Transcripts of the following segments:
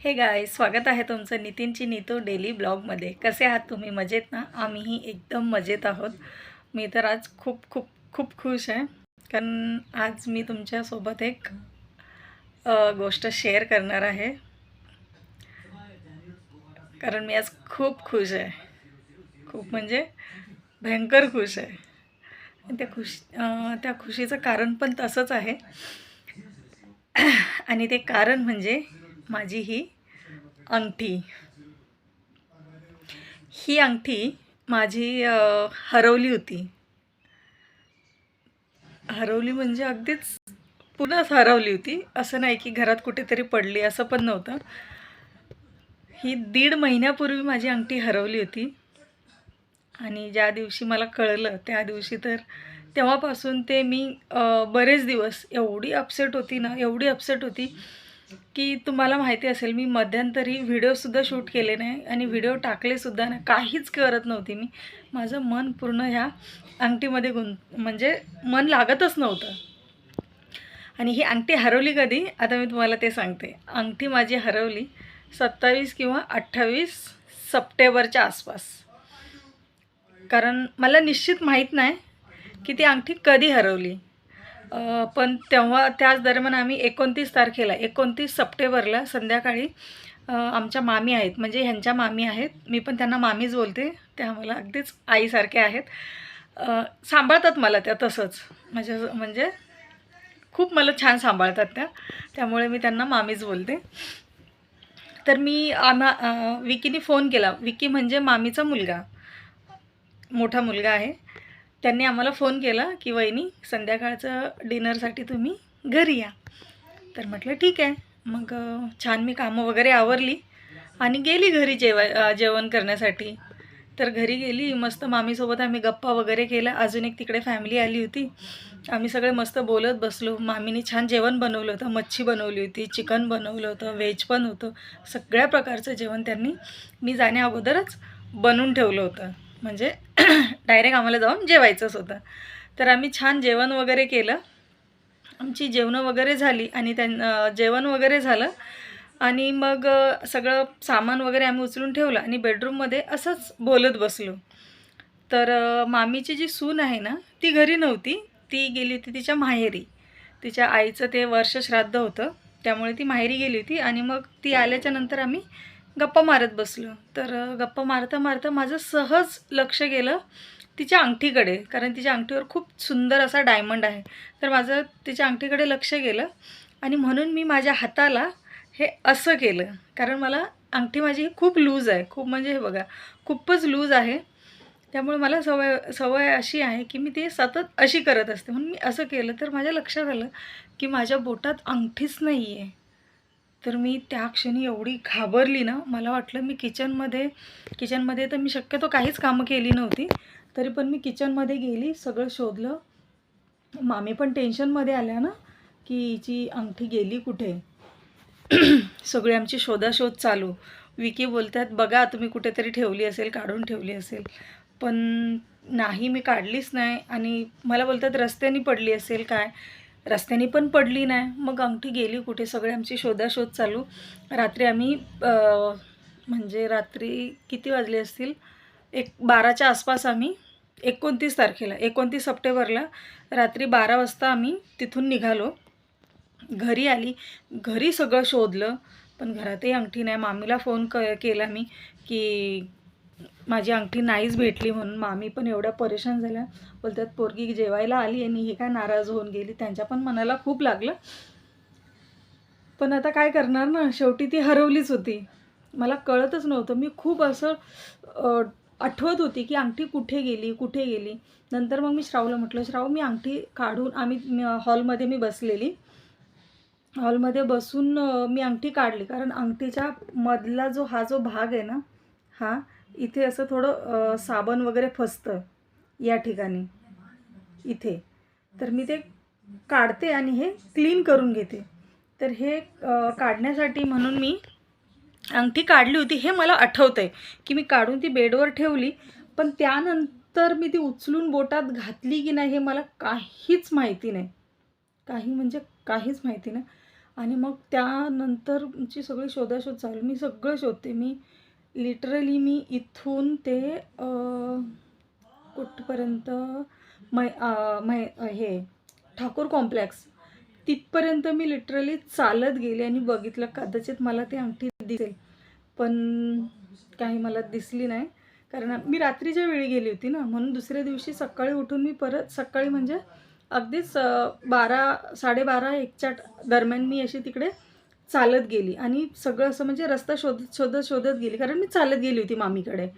हे गाय स्वागत आहे तुमचं नितीनची नीतू डेली ब्लॉगमध्ये कसे आहात तुम्ही? मजेत ना? आम्हीही एकदम मजेत आहोत. मी तर आज खूप खूप खूप खुश आहे. कारण आज मी तुमच्यासोबत एक गोष्ट शेअर करणार आहे. कारण मी आज खूप खुश आहे. खूप म्हणजे भयंकर खुश आहे. त्या खुश त्या खुशीचं कारण पण तसंच आहे. आणि ते कारण म्हणजे माझी ही अंगठी. ही अंगठी माझी हरवली होती. हरवली म्हणजे अगदीच पुन्हाच हरवली होती. असं नाही की घरात कुठेतरी पडली असं पण नव्हतं. ही दीड महिन्यापूर्वी माझी अंगठी हरवली होती. आणि ज्या दिवशी मला कळलं त्या दिवशी तर तेव्हापासून ते मी बरेच दिवस एवढी अपसेट होती ना एवढी अपसेट होती की तुम्हाला माहिती असेल मी मध्यंतरी व्हिडिओसुद्धा शूट केले नाही आणि व्हिडिओ टाकलेसुद्धा नाही. काहीच करत नव्हती मी. माझं मन पूर्ण ह्या अंगठीमध्ये गुंत म्हणजे मन लागतच नव्हतं. आणि ही अंगठी हरवली कधी? आता मी तुम्हाला ते सांगते. अंगठी माझी हरवली सत्तावीस किंवा अठ्ठावीस सप्टेंबरच्या आसपास. कारण मला निश्चित माहीत नाही की ती अंगठी कधी हरवली. पण तेव्हा त्याच दरम्यान आम्ही एकोणतीस तारखेला एकोणतीस सप्टेंबरला संध्याकाळी आमच्या मामी आहेत म्हणजे ह्यांच्या मामी आहेत. मी पण त्यांना मामीच बोलते. त्या मला अगदीच आईसारख्या आहेत. सांभाळतात मला त्या तसंच. म्हणजे म्हणजे खूप मला छान सांभाळतात त्या. त्यामुळे मी त्यांना मामीच बोलते. तर मी आम्हा विकीने फोन केला. विकी म्हणजे मामीचा मुलगा. मोठा मुलगा आहे. त्यांनी आम्हाला फोन केला की वहिनी संध्याकाळचं डिनरसाठी तुम्ही घरी या. तर म्हटलं ठीक आहे. मग छान मी कामं वगैरे आवरली आणि गेली घरी जेवाय जेवण करण्यासाठी. तर घरी गेली मस्त मामीसोबत आम्ही गप्पा वगैरे केल्या. अजून एक तिकडे फॅमिली आली होती. आम्ही सगळे मस्त बोलत बसलो. मामीने छान जेवण बनवलं होतं. मच्छी बनवली होती चिकन बनवलं होतं व्हेज पण होतं. सगळ्या प्रकारचं जेवण त्यांनी मी जाण्या अगोदरच बनवून ठेवलं होतं. म्हणजे डायरेक्ट आम्हाला जाऊन जेवायचंच होतं तर आम्ही छान जेवण वगैरे केलं. आमची जेवणं वगैरे झाली आणि त्यां जेवण वगैरे झालं. आणि मग सगळं सामान वगैरे आम्ही उचलून ठेवलं आणि बेडरूममध्ये असंच बोलत बसलो. तर मामीची जी सून आहे ना ती घरी नव्हती. ती गेली होती तिच्या माहेरी. तिच्या आईचं ते वर्ष श्राद्ध होतं. त्यामुळे ती माहेरी गेली होती आणि मग ती आल्याच्यानंतर आम्ही गप्पा मारत बसलो. तर गप्पा मारता मारता माझं सहज लक्ष गेलं तिच्या अंगठीकडे. कारण तिच्या अंगठीवर खूप सुंदर असा डायमंड आहे. तर माझं तिच्या अंगठीकडे लक्ष गेलं आणि म्हणून मी माझ्या हाताला हे असं केलं. कारण मला अंगठी माझी खूप लूज आहे. खूप म्हणजे हे बघा खूपच लूज आहे. त्यामुळे मला सवय सवय अशी आहे की मी ते सतत अशी करत असते. म्हणून मी असं केलं. तर माझ्या लक्षात आलं की माझ्या बोटात अंगठीच नाही आहे तर मी त्या क्षणी एवढी घाबरली ना मला वाटलं मी किचनमध्ये किचनमध्ये तर मी शक्यतो काहीच कामं केली नव्हती तरी पण मी किचनमध्ये गेली सगळं शोधलं. मामी पण टेन्शनमध्ये आल्या ना की हिची अंगठी गेली कुठे? सगळी आमची शोधाशोध चालू. विकी बोलतात बघा तुम्ही कुठेतरी ठेवली असेल काढून ठेवली असेल. पण नाही मी काढलीच नाही आणि मला बोलतात रस्त्याने पडली असेल काय? रस्त्याने पण पडली नाही. मग अंगठी गेली कुठे? सगळे आमची शोधाशोध चालू. रात्री आम्ही म्हणजे रात्री किती वाजले असतील? एक बाराच्या आसपास आम्ही एकोणतीस तारखेला एकोणतीस सप्टेंबरला रात्री बारा वाजता आम्ही तिथून निघालो. घरी आली. घरी सगळं शोधलं. पण घरातही अंगठी नाही. मामीला फोन क केला मी की माझी अंगठी नाहीच भेटली म्हणून मामी पण एवढ्या परेशान झाल्या. बोलतात पोरगी जेवायला आली आणि हे काय नाराज होऊन गेली. त्यांच्या पण मनाला खूप लागलं. पण आता काय करणार ना? शेवटी ती हरवलीच होती. मला कळतच नव्हतं. मी खूप असं आठवत होती की अंगठी कुठे गेली कुठे गेली. नंतर मग मी श्रावला म्हटलं श्राव मी अंगठी काढून आम्ही हॉलमध्ये मी बसलेली. हॉलमध्ये बसून मी अंगठी काढली. कारण अंगठीच्या मधला जो हा जो भाग आहे ना हा इथे असं थोडं साबण वगैरे फसतं या ठिकाणी इथे. तर मी ते काढते आणि हे क्लीन करून घेते. तर हे काढण्यासाठी म्हणून मी अंगठी काढली होती. हे मला आठवतं आहे की मी काढून ती बेडवर ठेवली पण त्यानंतर मी ती उचलून बोटात घातली की नाही हे मला काहीच माहिती नाही. काही म्हणजे काहीच माहिती नाही. आणि मग त्यानंतरची सगळी शोधाशोध चालू. मी सगळं शोधते. मी लिटरली मी इथून ते कुठपर्यंत मै मै हे ठाकूर कॉम्प्लेक्स तिथपर्यंत मी लिटरली चालत गेले आणि बघितलं कदाचित मला ती अंगठी दिसेल. पण काही मला दिसली नाही. कारण मी रात्रीच्या वेळी गेली होती ना म्हणून दुसऱ्या दिवशी सकाळी उठून मी परत सकाळी म्हणजे अगदीच बारा साडेबारा एकच्या दरम्यान मी अशी तिकडे चालत गेली आणि सगळं असं म्हणजे रस्ता शोधत शोधत शोधत गेली. कारण मी चालत गेली होती मामीकडे.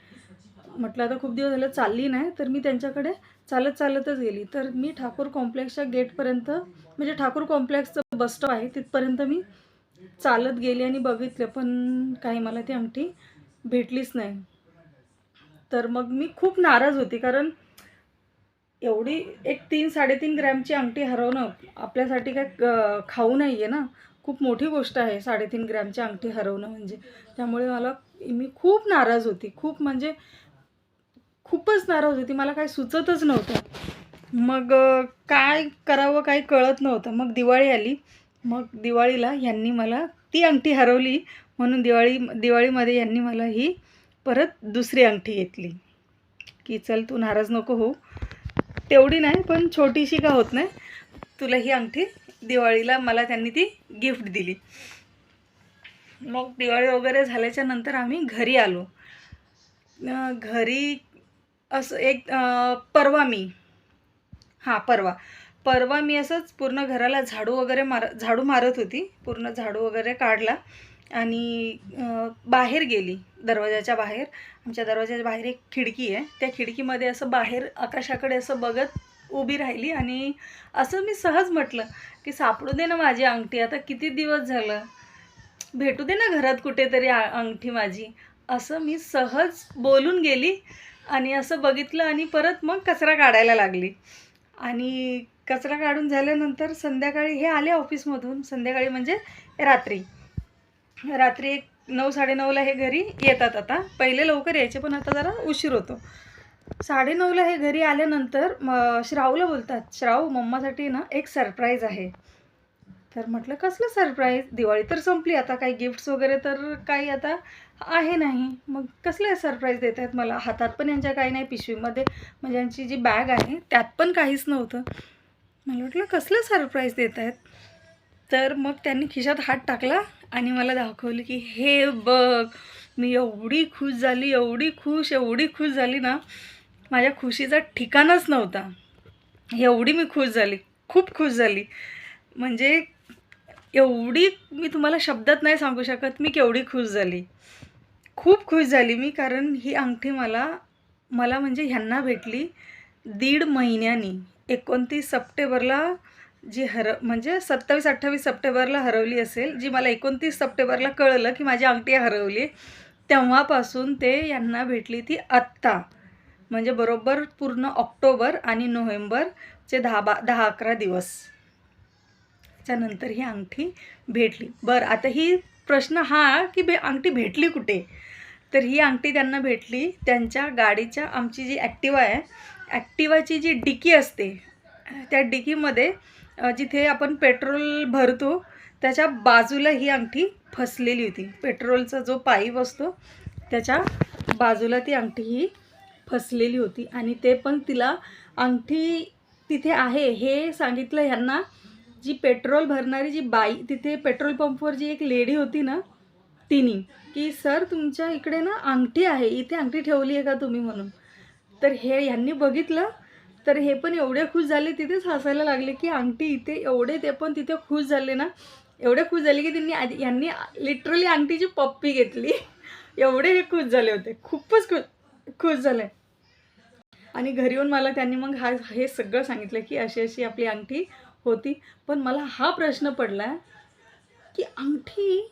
म्हटलं आता खूप दिवस झालं चालली नाही तर मी त्यांच्याकडे चालत चालतच गेली. तर मी ठाकूर कॉम्प्लेक्सच्या गेटपर्यंत म्हणजे ठाकूर कॉम्प्लेक्सचं बस स्टॉप आहे तिथपर्यंत मी चालत गेली आणि बघितलं पण काही मला ती अंगठी भेटलीच नाही. तर मग मी खूप नाराज होती कारण एवढी एक तीन साडेतीन ग्रॅमची अंगठी हरवणं आपल्यासाठी काय खाऊ नाही आहे ना. खूप मोठी गोष्ट आहे साडेतीन ग्रॅमची अंगठी हरवणं म्हणजे. त्यामुळे मला मी खूप नाराज होती. खूप म्हणजे खूपच नाराज होती. मला काही सुचतच नव्हतं. मग काय करावं काही कळत नव्हतं. मग दिवाळी आली. मग दिवाळीला यांनी मला ती अंगठी हरवली. म्हणून दिवाळी दिवाळीमध्ये यांनी मला ही परत दुसरी अंगठी घेतली. की चल तू नाराज नको हो तेवढी नाही पण छोटीशी का होत नाही? तुला ही अंगठी दिवाळीला मला त्यांनी ती गिफ्ट दिली. मग दिवाळी वगैरे झाल्याच्यानंतर आम्ही घरी आलो. घरी असं एक परवा मी. हां परवा. परवा मी असंच पूर्ण घराला झाडू वगैरे मार झाडू मारत होती. पूर्ण झाडू वगैरे काढला आणि बाहेर गेली दरवाजाच्या बाहेर. आमच्या दरवाजाच्या बाहेर एक खिडकी आहे. त्या खिडकीमध्ये असं बाहेर आकाशाकडे असं बघत उभी राहिली आणि असं मी सहज म्हटलं की सापडू दे ना माझी अंगठी आता किती दिवस झालं? भेटू दे ना घरात कुठेतरी अंगठी माझी. असं मी सहज बोलून गेली आणि असं बघितलं आणि परत मग कचरा काढायला लागली. आणि कचरा काढून झाल्यानंतर संध्याकाळी हे आले ऑफिसमधून संध्याकाळी म्हणजे रात्री. रात्री एक नऊ साडेनऊला हे घरी येतात आता. पहिले लवकर यायचे पण आता जरा उशीर होतो. साडेनऊला हे घरी आल्यानंतर म श्रावला बोलतात श्राव मम्मासाठी ना एक सरप्राईज आहे. तर म्हटलं कसलं सरप्राईज दिवाळी तर संपली आता काही गिफ्ट्स वगैरे तर काही आता आहे नाही. मग कसले सरप्राईज देत आहेत मला? हातात पण यांच्या काही नाही पिशवीमध्ये म्हणजे यांची जी बॅग आहे त्यात पण काहीच नव्हतं. मला वाटलं कसलं सरप्राईज देत आहेत? तर मग त्यांनी खिशात हात टाकला आणि मला दाखवली की हे बघ मी एवढी खुश झाली एवढी खुश एवढी खुश झाली ना माझ्या खुशीचा ठिकाणच नव्हता. एवढी मी खुश झाली. खूप खुश झाली. म्हणजे एवढी मी तुम्हाला शब्दात नाही सांगू शकत मी केवढी खुश झाली. खूप खुश झाली मी कारण ही अंगठी मला मला म्हणजे ह्यांना भेटली दीड महिन्यानी. एकोणतीस सप्टेंबरला जी हर म्हणजे सत्तावीस अठ्ठावीस सप्टेंबरला हरवली असेल जी मला एकोणतीस सप्टेंबरला कळलं की माझी अंगठी हरवली तेव्हापासून ते यांना भेटली ती आत्ता. म्हणजे बरोबर पूर्ण ऑक्टोबर आणि नोव्हेंबरचे दहा बा दहा अकरा दिवस. त्यानंतर ही अंगठी भेटली. बरं आता ही प्रश्न हा की बे अंगठी भेटली कुठे? तर ही अंगठी त्यांना भेटली त्यांच्या गाडीच्या आमची जी ॲक्टिवा आहे ॲक्टिवाची जी डिकी असते त्या डिकीमध्ये जिथे आपण पेट्रोल भरतो त्याच्या बाजूला ही अंगठी फसलेली होती. पेट्रोलचा जो पाईप असतो त्याच्या बाजूला ती अंगठी ही फसलेली होती. आणि ते पण तिला अंगठी तिथे आहे हे सांगितलं ह्यांना. जी पेट्रोल भरणारी जी बाई तिथे पेट्रोल पंपवर जी एक लेडी होती ना तिने की सर तुमच्या इकडे ना अंगठी आहे इथे अंगठी ठेवली आहे का तुम्ही म्हणून? तर हे यांनी बघितलं. तर हे पण एवढे खुश झाले तिथेच हसायला लागले की अंगठी इथे एवढे ते पण तिथे खुश झाले ना. एवढे खुश झाले की त्यांनी आधी यांनी लिटरली अंगठीची पप्पी घेतली. एवढे हे खुश झाले होते. खूपच खुश खुश झाले. आणि घरी येऊन मला त्यांनी मग हा हे सगळं सांगितलं की अशी अशी आपली अंगठी होती. पण मला हा प्रश्न पडला की अंगठी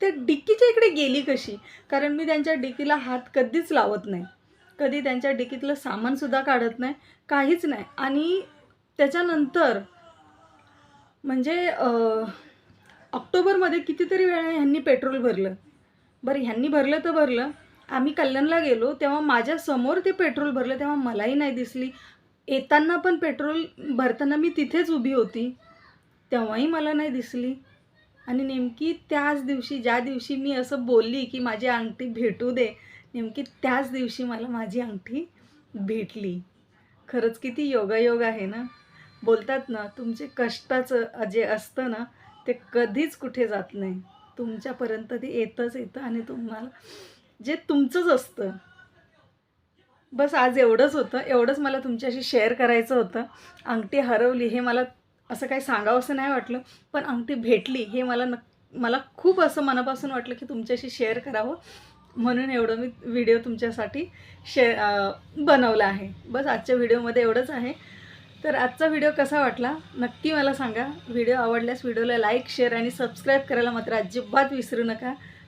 त्या डिक्कीच्या इकडे गेली कशी? कारण मी त्यांच्या डिकीला हात कधीच लावत नाही. कधी त्यांच्या डिकीतलं सामानसुद्धा काढत नाही. काहीच नाही. आणि त्याच्यानंतर म्हणजे ऑक्टोबरमध्ये कितीतरी वेळा ह्यांनी पेट्रोल भरलं. बरं ह्यांनी भरलं तर भरलं. आम्ही कल्याणला गेलो तेव्हा माझ्यासमोर ते पेट्रोल भरलं तेव्हा मलाही नाही दिसली. येताना पण पेट्रोल भरताना मी तिथेच उभी होती. तेव्हाही मला नाही दिसली. आणि नेमकी त्याच दिवशी ज्या दिवशी मी असं बोलली की माझी अंगठी भेटू दे नेमकी त्याच दिवशी मला माझी अंगठी भेटली. खरंच किती योगायोग आहे ना? बोलतात ना तुमचे कष्टाचं जे असतं ना ते कधीच कुठे जात नाही. तुमच्यापर्यंत ते येतच येतं आणि तुम्हाला जे तुमचंच असतं. बस आज एवढंच होतं. एवढंच मला तुमच्याशी शेअर करायचं होतं. अंगठी हरवली हे मला असं काही सांगावं असं नाही वाटलं. पण अंगठी भेटली हे मला नक् मला खूप असं मनापासून वाटलं की तुमच्याशी शेअर करावं. म्हणून एवढं मी व्हिडिओ तुमच्यासाठी शे बनवला आहे. बस आजच्या व्हिडिओमध्ये एवढंच आहे. तर आजचा व्हिडिओ कसा वाटला? नक्की मला सांगा. व्हिडिओ आवडल्यास व्हिडिओला लाईक शेअर आणि सबस्क्राईब करायला मात्र अजिबात विसरू नका.